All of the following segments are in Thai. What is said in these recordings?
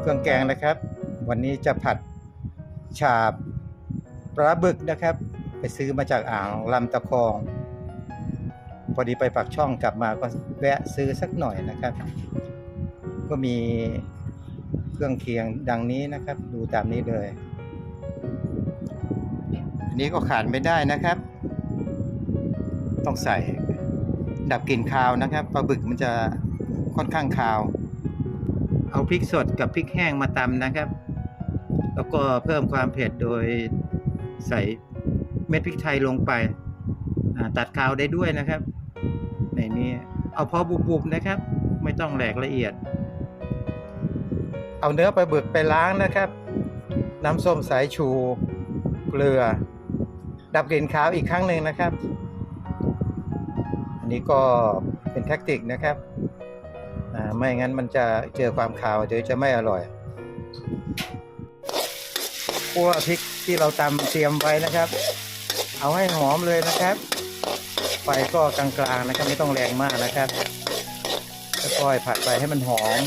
เครื่องแกงนะครับ วันนี้จะผัดฉาบปลาบึกนะครับ ไปซื้อมาจากอ่างลำตะคอง พอดีไปปักช่องกลับมาก็แวะซื้อสักหน่อยนะครับ ก็มีเครื่องเคียงดังนี้นะครับ ดูตามนี้เลยอันนี้ก็ขาดไม่ได้นะครับ ต้องใส่ ดับกลิ่นคาวนะครับปลาบึกมันจะค่อนข้างคาว เอาพริกสดกับพริกแห้งมาตำนะครับ แล้วก็เพิ่มความเผ็ดโดยใส่เม็ดพริกไทยลงไป ตัดคาวได้ด้วยนะครับ ในนี้เอาพอบุบๆนะครับ ไม่ต้องแหลกละเอียด เอาเนื้อปลาบึกไปล้างนะครับ น้ำส้มสายชู เกลือ ดับกลิ่นคาวอีกครั้งหนึ่งนะครับ อันนี้ก็เป็นแท็กติกนะครับไม่งั้นมันจะเจอความคาวเดี๋ยวจะไม่อร่อยคั่วพริกที่เราตำเตรียมไว้นะครับ เอาให้หอมเลยนะครับไฟก็กลางๆนะครับ ไม่ต้องแรงมากนะครับค่อยๆผัดไปให้มันหอม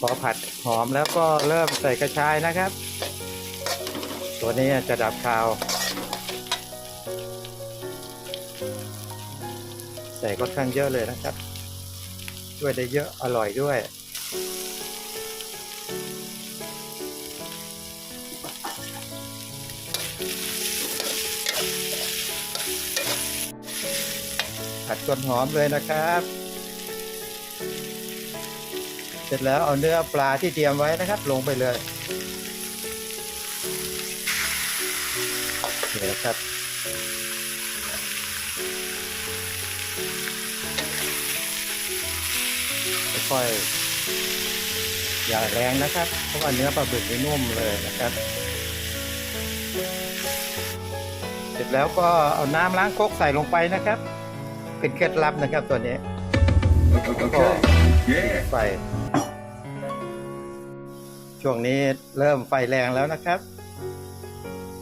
พอผัดหอมแล้วก็เริ่มใส่กระชายนะครับ ตัวนี้จะดับคาว ใส่ค่อนข้างเยอะเลยนะครับ ช่วยได้เยอะอร่อยด้วย ผัดจนหอมเลยนะครับ เสร็จแล้วเอาเนื้อปลาที่เตรียมไว้นะครับ ลงไปเลยนี่นะครับ ค่อยๆอย่าแรงนะครับ เพราะว่าเนื้อปลาบึกนี่นุ่มเลยนะครับ เสร็จแล้วก็เอาน้ำล้างคกใส่ลงไปนะครับ เป็นเคล็ดลับนะครับตัวนี้ก็ Yeah. ไฟช่วงนี้เริ่มไฟแรงแล้วนะครับ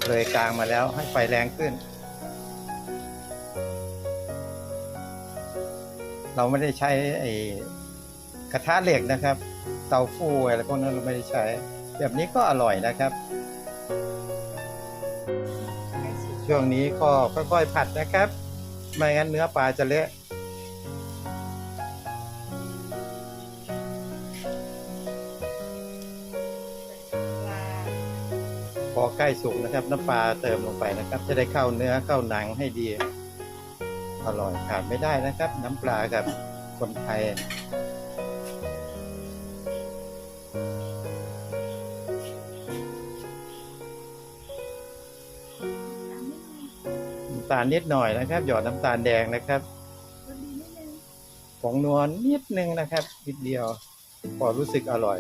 เลยกลางมาแล้วให้ไฟแรงขึ้น เราไม่ได้ใช้ไอ กระทะเหล็กนะครับ เตาฟูอะไรพวกนั้นเราไม่ได้ใช้ แบบนี้ก็อร่อยนะครับ ช่วงนี้ก็ค่อยๆผัดนะครับ ไม่งั้นเนื้อปลาจะเละพอใกล้สุกนะครับ น้ำปลาเติมลงไปนะครับ จะได้เข้าเนื้อเข้าหนังให้ดี อร่อยขาดไม่ได้นะครับ น้ำปลากับคนไทยำตาลนิดหน่อยนะครับ หยอดน้ำตาลแดงนะครับผงนวลนิดนึงนะครับนิดเดียวพอรู้สึกอร่อย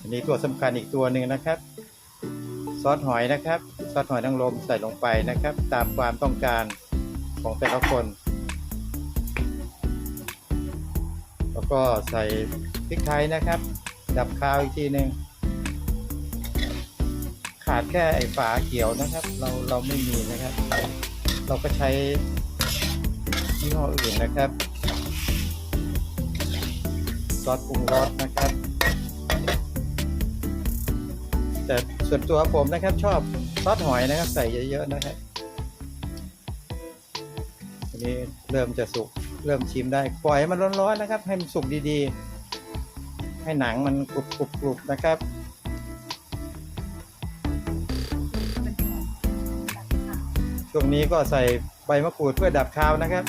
อันนี้ตัวสำคัญอีกตัวหนึ่งนะครับ ซอสหอยนะครับ ซอสหอยนางรมใส่ลงไปนะครับ ตามความต้องการของแต่ละคน แล้วก็ใส่พริกไทยนะครับ ดับคาวอีกทีหนึ่งขาดแค่ไอ้ฝาเขียวนะครับ เราเราไม่มีนะครับ เราก็ใช้ยี่ห้ออื่นนะครับซอสปรุงรสนะครับ แต่ส่วนตัวผมนะครับชอบซอสหอยนะครับ ใส่เยอะๆนะครับอันนี้เริ่มจะสุกเริ่มชิมได้ปล่อยให้มันร้อนๆนะครับ ให้มันสุกดีๆ ให้หนังมันกรุบๆๆนะครับ ช่วงนี้ก็ใส่ใบมะกรูดเพื่อดับคาวนะครับ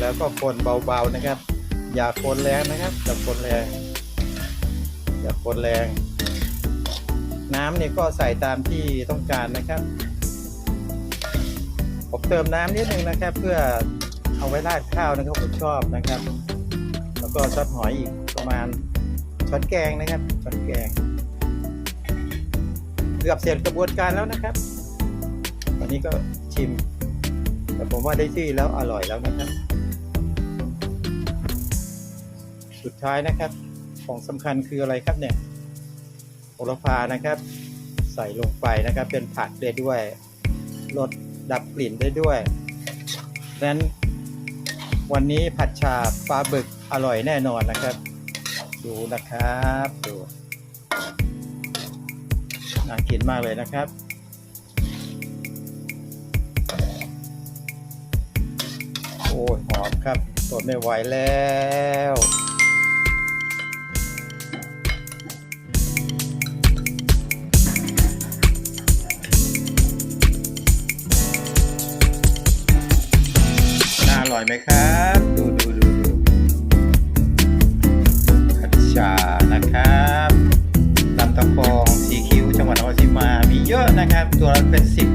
แล้วก็คนเบาๆนะครับ อย่าคนแรงนะครับอย่าคนแรง อย่าคนแรง น้ำเนี่ยก็ใส่ตามที่ต้องการนะครับ ผมเติมน้ำนิดนึงนะครับ เพื่อเอาไว้ราดข้าวนะครับผมชอบนะครับ แล้วก็ซอสหอยอีกประมาณช้อนแกงนะครับช้อนแกงเกือบเสร็จกระบวนการแล้วนะครับตอนนี้ก็ชิม แต่ผมว่าได้ที่แล้วอร่อยแล้วนะครับ สุดท้ายนะครับ ของสำคัญคืออะไรครับเนี่ยโหระพานะครับ ใส่ลงไปนะครับ เป็นผักได้ด้วยลด ดับกลิ่นได้ด้วยดังนั้นวันนี้ผัดชาปลาบึกอร่อยแน่นอนนะครับ ดูนะครับดูน่ากินมากเลยนะครับโอ้ยหอมครับทนไม่ไหวแล้ว ไหมครับ ดูดูดูดูขัดฉานะครับลำตะคองสีคิ้วจังหวัดนครราชสีมามีเยอะนะครับ ตัวละเป็นสิบ